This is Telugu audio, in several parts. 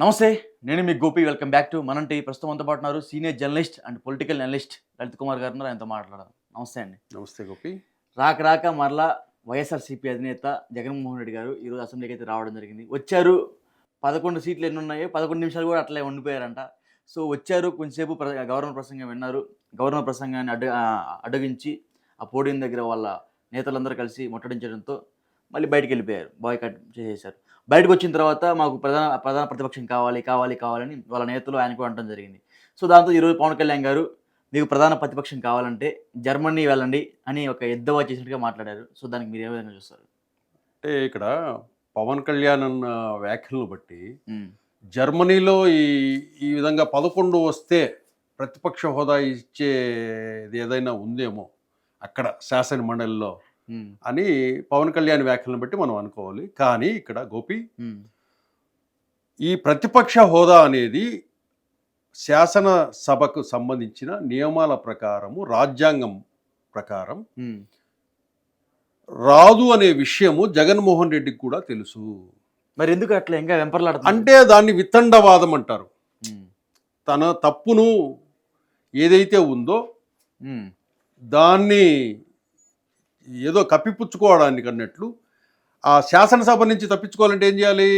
నమస్తే నేను మీ గోపి. వెల్కమ్ బ్యాక్ టు మనంటి ప్రస్తుతం అంతా పాటు ఉన్నారు senior journalist and political analyst Lalit Kumar garu ఆయనతో మాట్లాడదాం. నమస్తే అండి. నమస్తే గోపి. రాక రాక మరలా వైఎస్ఆర్సీపీ అధినేత జగన్మోహన్ రెడ్డి గారు ఈరోజు అసెంబ్లీకి అయితే రావడం జరిగింది. వచ్చారు పదకొండు సీట్లు ఎన్ని ఉన్నాయో? పదకొండు నిమిషాలు కూడా అట్లే ఉండిపోయారంట. సో వచ్చారు కొంచెంసేపు ప్ర గవర్నర్ ప్రసంగం విన్నారు. గవర్నర్ ప్రసంగాన్ని అడ్డు అడ్డగించి ఆ పోడియం దగ్గర వాళ్ళ నేతలందరూ కలిసి ముట్టడించడంతో మళ్ళీ బయటికి వెళ్ళిపోయారు బాయ్ కట్ చేసేశారు బయటకు వచ్చిన తర్వాత మాకు ప్రధాన ప్రధాన ప్రతిపక్షం కావాలి కావాలి కావాలని వాళ్ళ నేతలు ఆయనకు అనడం జరిగింది. సో దాంతో ఈరోజు పవన్ కళ్యాణ్ గారు మీకు ప్రధాన ప్రతిపక్షం కావాలంటే జర్మనీ వెళ్ళండి అని ఒక ఎద్దవా చేసినట్టుగా మాట్లాడారు. సో దానికి మీరు ఏ విధంగా చూస్తారు? అంటే ఇక్కడ పవన్ కళ్యాణ్ అన్న వ్యాఖ్యలను బట్టి జర్మనీలో ఈ ఈ విధంగా పదకొండు వస్తే ప్రతిపక్ష హోదా ఇచ్చేది ఏదైనా ఉందేమో అక్కడ శాసన మండలిలో అని పవన్ కళ్యాణ్ వ్యాఖ్యలను బట్టి మనం అనుకోవాలి. కానీ ఇక్కడ గోపి ఈ ప్రతిపక్ష హోదా అనేది శాసన సభకు సంబంధించిన నియమాల ప్రకారము రాజ్యాంగం ప్రకారం రాదు అనే విషయము జగన్మోహన్ రెడ్డికి కూడా తెలుసు. మరి ఎందుకు అట్లా ఇంకా వెంపర్లాడుతుంది అంటే దాన్ని వితండవాదం అంటారు. తన తప్పును ఏదైతే ఉందో దాన్ని ఏదో కప్పిపుచ్చుకోవడానికి అన్నట్లు ఆ శాసనసభ నుంచి తప్పించుకోవాలంటే ఏం చేయాలి?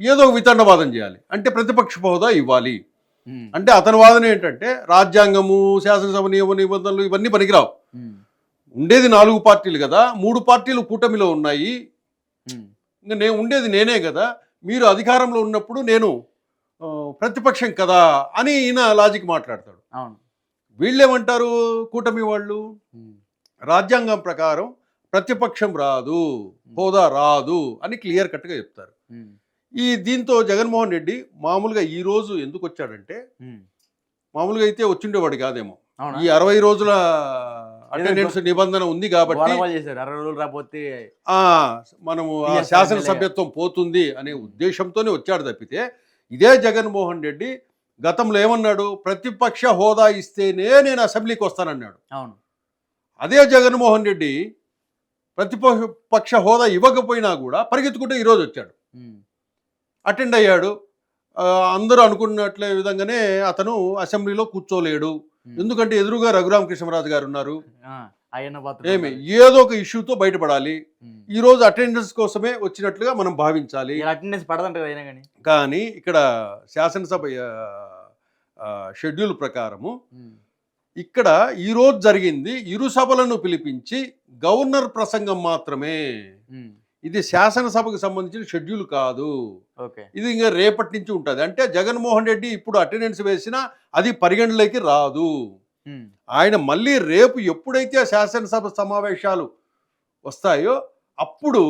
ఏదో ఒక వితండవాదం చేయాలి. అంటే ప్రతిపక్ష హోదా ఇవ్వాలి. అంటే అతని వాదన ఏంటంటే రాజ్యాంగము శాసనసభ నియమ నిబంధనలు ఇవన్నీ పనికిరావు. ఉండేది నాలుగు పార్టీలు కదా మూడు పార్టీలు కూటమిలో ఉన్నాయి. ఇంకా నేను ఉండేది నేనే కదా మీరు అధికారంలో ఉన్నప్పుడు నేను ప్రతిపక్షం కదా అని ఈయన లాజిక్ మాట్లాడతాడు. వీళ్ళేమంటారు కూటమి వాళ్ళు? రాజ్యాంగం ప్రకారం ప్రతిపక్షం రాదు హోదా రాదు అని క్లియర్ కట్గా చెప్తారు. ఈ దీంతో జగన్మోహన్ రెడ్డి మామూలుగా ఈ రోజు ఎందుకు వచ్చాడంటే. మామూలుగా అయితే వచ్చిండేవాడు కాదేమో. ఈ అరవై రోజుల అటెండెన్స్ నిబంధన ఉంది కాబట్టి రాకపోతే ఆ మనము శాసనసభ్యత్వం పోతుంది అనే ఉద్దేశంతోనే వచ్చాడు తప్పితే ఇదే జగన్మోహన్ రెడ్డి గతంలో ఏమన్నాడు? ప్రతిపక్ష హోదా ఇస్తేనే నేను అసెంబ్లీకి వస్తానన్నాడు. అవును. అదే జగన్మోహన్ రెడ్డి ప్రతిపక్ష హోదా ఇవ్వకపోయినా కూడా పరిగెత్తుకుంటూ ఈరోజు వచ్చాడు. అటెండ్ అయ్యాడు. అందరూ అనుకున్నట్లే విధంగానే అతను అసెంబ్లీలో కూర్చోలేడు. ఎందుకంటే ఎదురుగా రఘురామ కృష్ణరాజు గారు ఉన్నారు. ఏమి? ఏదో ఒక ఇష్యూతో బయటపడాలి. ఈ రోజు అటెండెన్స్ కోసమే వచ్చినట్లుగా మనం భావించాలి. అటెండెన్స్ పడదంటారు కానీ. ఇక్కడ శాసనసభ షెడ్యూల్ ప్రకారము ఇక్కడ ఈ రోజు జరిగింది ఇరు సభలను పిలిపించి గవర్నర్ ప్రసంగం మాత్రమే. ఇది శాసనసభకు సంబంధించిన షెడ్యూల్ కాదు. ఓకే. ఇది ఇంకా రేపటి నుంచి ఉంటుంది. అంటే జగన్మోహన్ రెడ్డి ఇప్పుడు అటెండెన్స్ వేసినా అది పరిగణలోకి రాదు. ఆయన మళ్ళీ రేపు ఎప్పుడైతే శాసనసభ సమావేశాలు వస్తాయో అప్పుడు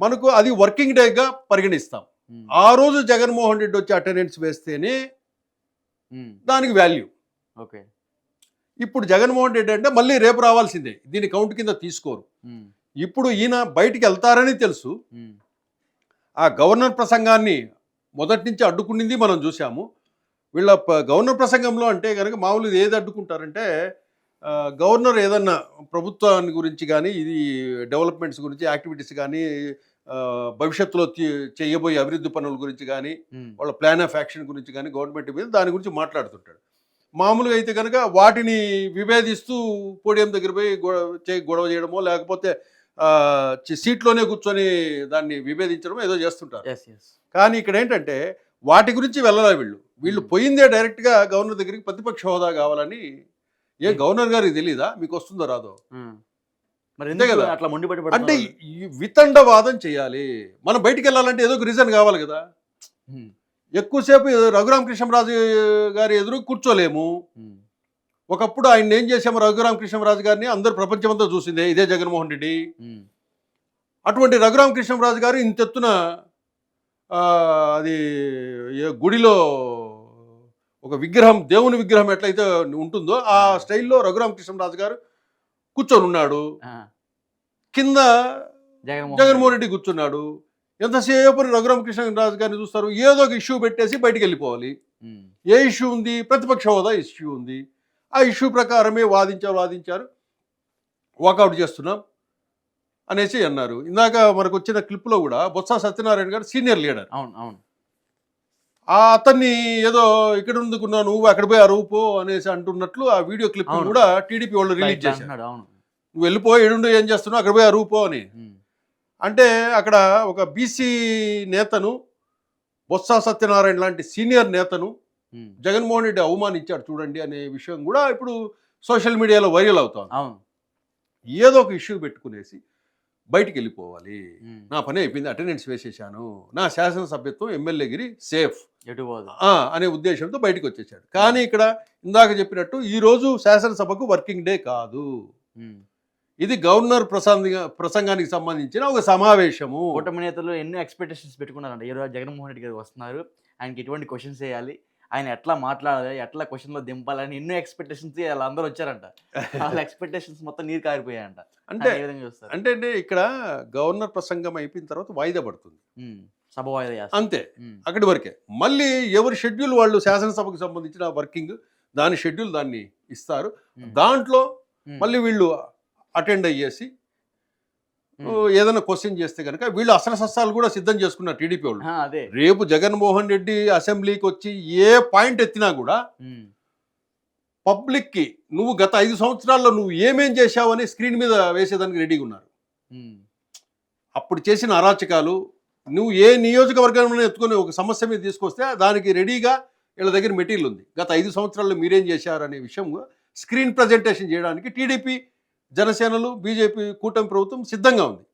మనకు అది వర్కింగ్ డేగా పరిగణిస్తాం. ఆ రోజు జగన్మోహన్ రెడ్డి వచ్చి అటెండెన్స్ వేస్తేనే దానికి వాల్యూ. ఓకే. ఇప్పుడు జగన్మోహన్ రెడ్డి అంటే మళ్ళీ రేపు రావాల్సిందే. దీని కౌంట్ కింద తీసుకోరు. ఇప్పుడు ఈయన బయటికి వెళ్తారని తెలుసు. ఆ గవర్నర్ ప్రసంగాన్ని మొదటి నుంచి అడ్డుకునింది మనం చూసాము వీళ్ళ గవర్నర్ ప్రసంగంలో అంటే కనుక మామూలుగా ఏది అడ్డుకుంటారంటే గవర్నర్ ఏదన్నా ప్రభుత్వాన్ని గురించి కానీ ఇది డెవలప్మెంట్స్ గురించి యాక్టివిటీస్ కానీ భవిష్యత్తులో చేయబోయే అభివృద్ధి పనుల గురించి కానీ వాళ్ళ ప్లాన్ ఆఫ్ యాక్షన్ గురించి కానీ గవర్నమెంట్ మీద దాని గురించి మాట్లాడుతుంటాడు. మామూలుగా అయితే కనుక వాటిని విభేదిస్తూ పోడియం దగ్గర పోయి గొడవ గొడవ చేయడమో లేకపోతే సీట్లోనే కూర్చొని దాన్ని విభేదించడమో ఏదో చేస్తుంటారు. కానీ ఇక్కడ ఏంటంటే వాటి గురించి వెళ్ళలే వీళ్ళు? వీళ్ళు Hmm. పోయిందే డైరెక్ట్గా గవర్నర్ దగ్గరికి ప్రతిపక్ష హోదా కావాలని ఏ Hmm. గవర్నర్ గారికి తెలీదా? మీకు వస్తుందో రాదో? కదా. అట్లా మొండి అంటే వితండవాదం చేయాలి. మనం బయటికి వెళ్ళాలంటే ఏదో ఒక రీజన్ కావాలి కదా. ఎక్కువసేపు రఘురామకృష్ణరాజు గారి ఎదురు కూర్చోలేము. ఒకప్పుడు ఆయన ఏం చేశాము రఘురామకృష్ణరాజు గారిని అందరు ప్రపంచమంతా చూసిందే ఇదే జగన్మోహన్ రెడ్డి. అటువంటి రఘురామకృష్ణరాజు గారు ఇంతెత్తున అది గుడిలో ఒక విగ్రహం దేవుని విగ్రహం ఎట్లయితే ఉంటుందో ఆ స్టైల్లో రఘురామకృష్ణరాజు గారు కూర్చొని ఉన్నాడు కింద జగన్మోహన్ రెడ్డి కూర్చున్నాడు. ఎంతసేపు రఘురామకృష్ణరాజు గారిని చూస్తారు? ఏదో ఒక ఇష్యూ పెట్టేసి బయటికి వెళ్ళిపోవాలి ఏ ఇష్యూ ఉంది? ప్రతిపక్ష హోదా ఇష్యూ ఉంది. ఆ ఇష్యూ ప్రకారమే వాదించారు వాదించారు. వాకౌట్ చేస్తున్నాం అనేసి అన్నారు. ఇందాక మనకు వచ్చిన క్లిప్లో కూడా బొత్స సత్యనారాయణ గారు సీనియర్ లీడర్ అవును అవును. ఆ అతన్ని ఏదో ఇక్కడ ఉందుకున్నా నువ్వు అక్కడ పోయి అరువు పో అనేసి అంటున్నట్లు ఆ వీడియో క్లిప్. కూడా టీడీపీ వాళ్ళు రిలీజ్ చేశారు. నువ్వు వెళ్ళిపో ఎడుండు ఏం చేస్తున్నావు అక్కడ పోయి అరువు పో అని అంటే అక్కడ ఒక బీసీ నేతను బొత్స సత్యనారాయణ లాంటి సీనియర్ నేతను జగన్మోహన్ రెడ్డి అవమానించాడు చూడండి అనే విషయం కూడా ఇప్పుడు సోషల్ మీడియాలో వైరల్ అవుతోంది అవును. ఏదో ఒక ఇష్యూ పెట్టుకునేసి బయటికి వెళ్ళిపోవాలి. నా పని అయిపోయింది అటెండెన్స్ వేసేసాను. నా శాసనసభ్యత్వం ఎమ్మెల్యేగిరి సేఫ్. అనే ఉద్దేశంతో బయటికి వచ్చేసాడు. కానీ ఇక్కడ ఇందాక చెప్పినట్టు ఈ రోజు శాసనసభకు వర్కింగ్ డే కాదు. ఇది గవర్నర్ ప్రసంగ ప్రసంగానికి సంబంధించిన ఒక సమావేశము. కూటమి నేతలు ఎన్నో ఎక్స్పెక్టేషన్స్ పెట్టుకున్నారంట. ఈ రోజు జగన్మోహన్ రెడ్డి గారు వస్తున్నారు. ఆయనకి ఎటువంటి క్వశ్చన్స్ వేయాలి? ఆయన ఎట్లా మాట్లాడాలి? ఎట్లా క్వశ్చన్లో దింపాలని ఎన్నో ఎక్స్పెక్టేషన్స్ వాళ్ళందరూ వచ్చారంట. వాళ్ళ ఎక్స్పెక్టేషన్స్ మొత్తం నీరు కారిపోయాయంట. అంటే అంటే అంటే ఇక్కడ గవర్నర్ ప్రసంగం అయిపోయిన తర్వాత వాయిదా పడుతుంది. సభ వాయిదా. అంతే. అక్కడి వరకే. మళ్ళీ ఎవరి షెడ్యూల్ వాళ్ళు శాసనసభకు సంబంధించిన వర్కింగ్ దాని షెడ్యూల్ దాన్ని ఇస్తారు. దాంట్లో మళ్ళీ వీళ్ళు అటెండ్ అయ్యేసి ఏదైనా క్వశ్చన్ చేస్తే కనుక వీళ్ళు అసలు సస్సాలు కూడా సిద్ధం చేసుకున్నారు టీడీపీ వాళ్ళు. రేపు జగన్మోహన్ రెడ్డి అసెంబ్లీకి వచ్చి ఏ పాయింట్ ఎత్తినా కూడా పబ్లిక్కి నువ్వు గత ఐదు సంవత్సరాల్లో నువ్వు ఏమేం చేశావని స్క్రీన్ మీద వేసేదానికి రెడీగా ఉన్నారు. అప్పుడు చేసిన అరాచకాలు నువ్వు ఏ నియోజకవర్గంలో ఎత్తుకొని ఒక సమస్య మీద తీసుకొస్తే దానికి రెడీగా వీళ్ళ దగ్గర మెటీరియల్ ఉంది. గత ఐదు సంవత్సరాల్లో మీరేం చేశారనే విషయం స్క్రీన్ ప్రజెంటేషన్ చేయడానికి టీడీపీ జనసేనలు బీజేపీ కూటమి ప్రభుత్వం సిద్ధంగా ఉంది.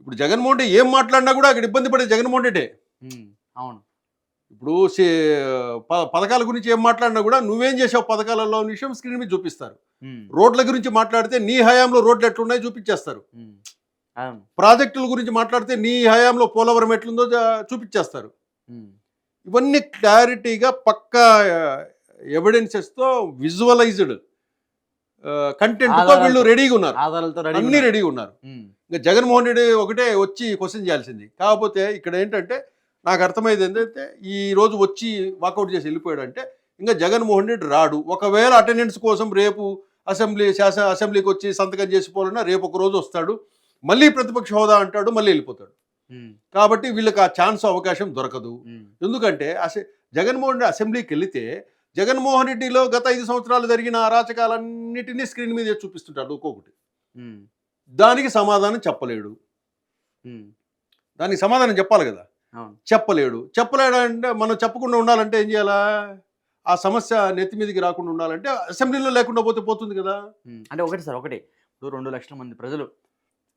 ఇప్పుడు జగన్మోహన్ రెడ్డి ఏం మాట్లాడినా కూడా అక్కడ ఇబ్బంది పడే జగన్మోహన్ రెడ్డే. అవును. ఇప్పుడు పథకాల గురించి ఏం మాట్లాడినా కూడా నువ్వేం చేసావు పథకాలలో విషయం స్క్రీన్ మీద చూపిస్తారు. రోడ్ల గురించి మాట్లాడితే నీ హయాంలో రోడ్లు ఎట్లున్నాయో చూపించేస్తారు. ప్రాజెక్టుల గురించి మాట్లాడితే నీ హయాంలో పోలవరం ఎట్లుందో చూపించేస్తారు. ఇవన్నీ క్లారిటీగా పక్కా ఎవిడెన్సెస్తో విజువలైజ్డ్ కంటెంట్తో ఆధారాలతో. వీళ్ళు రెడీగా ఉన్నారు. అన్ని రెడీగా ఉన్నారు. ఇంకా జగన్మోహన్ రెడ్డి ఒకటే వచ్చి క్వశ్చన్ చేయాల్సింది. కాకపోతే ఇక్కడ ఏంటంటే నాకు అర్థమైంది ఏంటంటే ఈ రోజు వచ్చి వాకౌట్ చేసి వెళ్ళిపోయాడు అంటే ఇంకా జగన్మోహన్ రెడ్డి రాడు. ఒకవేళ అటెండెన్స్ కోసం రేపు అసెంబ్లీ శాసన అసెంబ్లీకి వచ్చి సంతకం చేసిపోవాలన్నా రేపు ఒక రోజు వస్తాడు. మళ్ళీ ప్రతిపక్ష హోదా అంటాడు మళ్ళీ వెళ్ళిపోతాడు. కాబట్టి వీళ్ళకి ఆ ఛాన్స్ అవకాశం దొరకదు. ఎందుకంటే అసె జగన్మోహన్ రెడ్డి అసెంబ్లీకి వెళితే జగన్మోహన్ రెడ్డిలో గత ఐదు సంవత్సరాలు జరిగిన అరాచకాలన్నిటినీ స్క్రీన్ మీద చూపిస్తుంటాడు ఒక్కొక్కటి. దానికి సమాధానం చెప్పలేడు. దానికి సమాధానం చెప్పాలి కదా? చెప్పలేడు చెప్పలేడు. అంటే మనం చెప్పకుండా ఉండాలంటే ఏం చేయాలా? ఆ సమస్య నెత్తి మీదకి రాకుండా ఉండాలంటే అసెంబ్లీలో లేకుండా పోతే పోతుంది కదా? అంటే ఒకటి సార్ ఒకటి. ఇప్పుడు రెండు లక్షల మంది ప్రజలు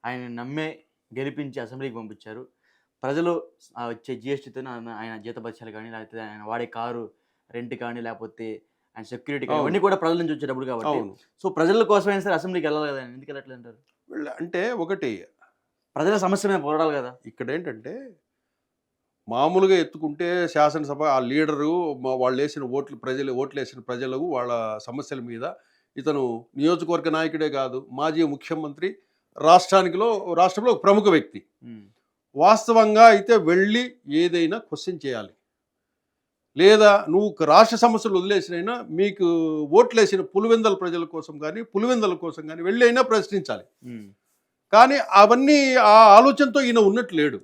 ఆయన నమ్మే గెలిపించి అసెంబ్లీకి పంపించారు. ప్రజలు వచ్చే జిఎస్టీతో ఆయన జీతభత్యాలు కానీ లేకపోతే ఆయన వాడే కారు రెంట్ కానీ లేకపోతే ఆయన సెక్యూరిటీ కానీ అవును. ఇవన్నీ కూడా ప్రజల నుంచి వచ్చేటప్పుడు కాబట్టి. సో ప్రజల కోసమైనా సరే అసెంబ్లీకి వెళ్ళాలి కదా ఎందుకు వెళ్ళట్లేదు అంటారు అంటే ఒకటి ప్రజల సమస్య మీద పోరాడాలి కదా. ఇక్కడ ఏంటంటే మామూలుగా ఎత్తుకుంటే శాసనసభ ఆ లీడరు వాళ్ళు వేసిన ఓట్లు ప్రజలు ఓట్లు వేసిన ప్రజలకు వాళ్ళ సమస్యల మీద ఇతను నియోజకవర్గ నాయకుడే కాదు మాజీ ముఖ్యమంత్రి రాష్ట్రానికిలో రాష్ట్రంలో ఒక ప్రముఖ వ్యక్తి. వాస్తవంగా అయితే వెళ్ళి ఏదైనా క్వశ్చన్ చేయాలి. లేదా నువ్వు రాష్ట్ర సమస్యలు వదిలేసినైనా మీకు ఓట్లేసిన పులివెందల ప్రజల కోసం కానీ పులివెందల కోసం కానీ వెళ్ళి అయినా ప్రశ్నించాలి కానీ అవన్నీ ఆ ఆలోచనతో ఈయన ఉన్నట్టు లేడు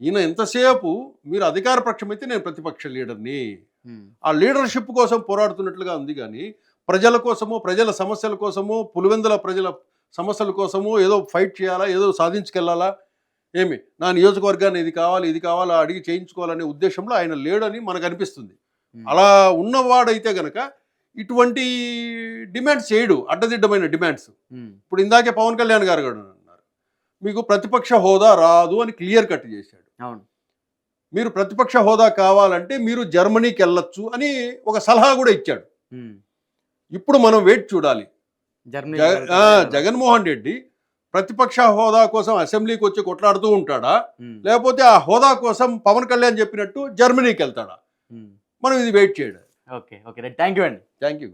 ఈయన ఎంతసేపు మీరు అధికార పక్షం అయితే నేను ప్రతిపక్ష లీడర్ని. ఆ లీడర్షిప్ కోసం పోరాడుతున్నట్లుగా ఉంది కానీ ప్రజల కోసమో ప్రజల సమస్యల కోసమో పులివెందుల ప్రజల సమస్యల కోసమో ఏదో ఫైట్ చేయాలా ఏదో సాధించుకెళ్ళాలా ఏమి? నా నియోజకవర్గాన్ని ఇది కావాలి ఇది కావాలా అడిగి చేయించుకోవాలనే ఉద్దేశంలో ఆయన లేడని మనకు అనిపిస్తుంది. అలా ఉన్నవాడైతే గనక ఇటువంటి డిమాండ్స్ చేయడు అడ్డదిడ్డమైన డిమాండ్స్. ఇప్పుడు ఇందాకే పవన్ కళ్యాణ్ గారు కూడా అన్నారు మీకు ప్రతిపక్ష హోదా రాదు అని క్లియర్ కట్ చేశాడు. అవును. మీరు ప్రతిపక్ష హోదా కావాలంటే మీరు జర్మనీకి వెళ్ళొచ్చు అని ఒక సలహా కూడా ఇచ్చాడు. ఇప్పుడు మనం వెయిట్ చూడాలి? జగన్మోహన్ రెడ్డి ప్రతిపక్ష హోదా కోసం అసెంబ్లీకి వచ్చి కొట్లాడుతూ ఉంటాడా? లేకపోతే ఆ హోదా కోసం పవన్ కళ్యాణ్ చెప్పినట్టు జర్మనీకి వెళ్తాడా? మనం ఇది వెయిట్ చేయడం. Okay okay. థ్యాంక్ యూ అండి. Thank you